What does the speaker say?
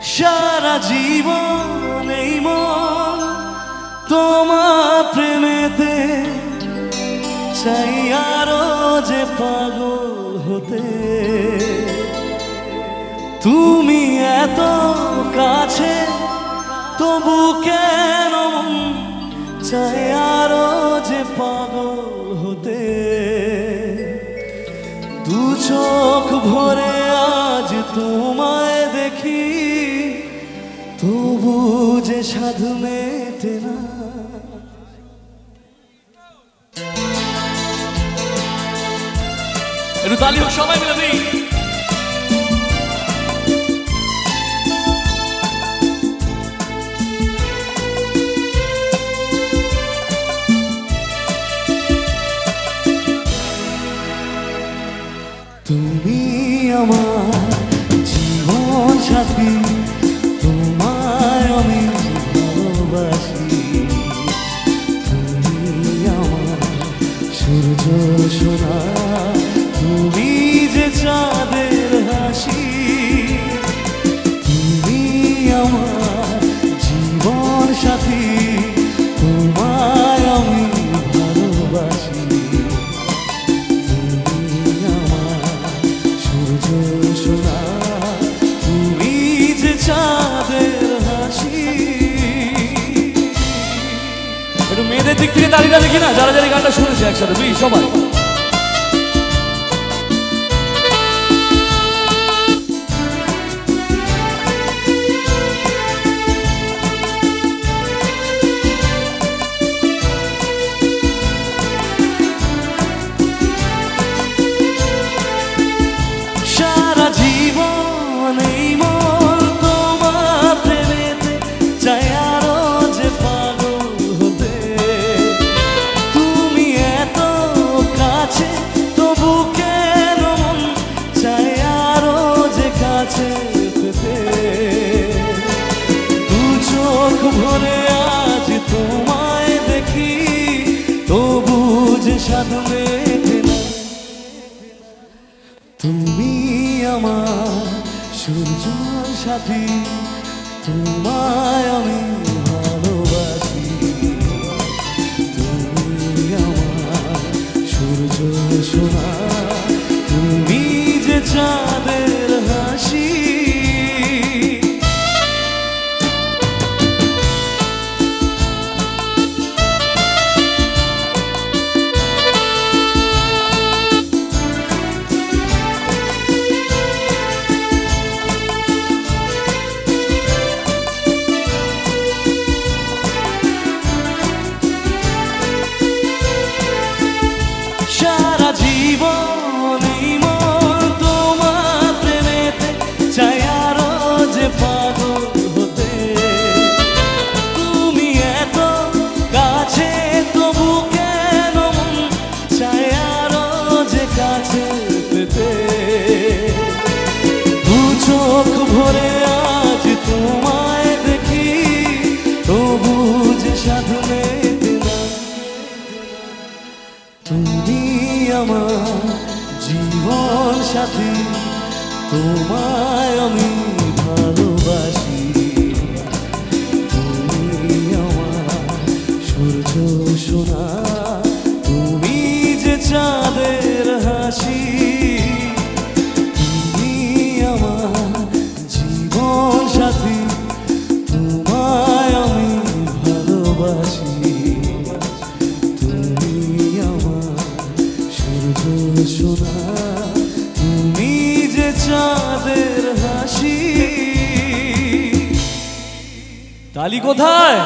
সারা জীবন এই মন তোমার প্রেমেতে চাই আরও যে পাগল হতে। তুমি এত কাছে, তবু কেন চাই আরও যে পাগল হতে? দু চোখ ভরে আজ তোমায় দেখি। তবু যে সাধু মেটে না। তালি হোক সবাই মিলে দিই। তুমি আমার জীবন সাথী। সূর্য সোনা তুমি একটু মেয়েদের দিক থেকে তালিটা দেখি না, যারা যারা গানটা শুনেছে একসাথে বুঝি সবাই। চোখ আজ তোমায় দেখি তবু যে সাধু মেটে তুমি আমার সূর্য সাথী তোমায় আমি সারা জীবন জীবন সাথী তোমায় আমি ভালোবাসি। চাঁদের হাসি। তালি কোথায়?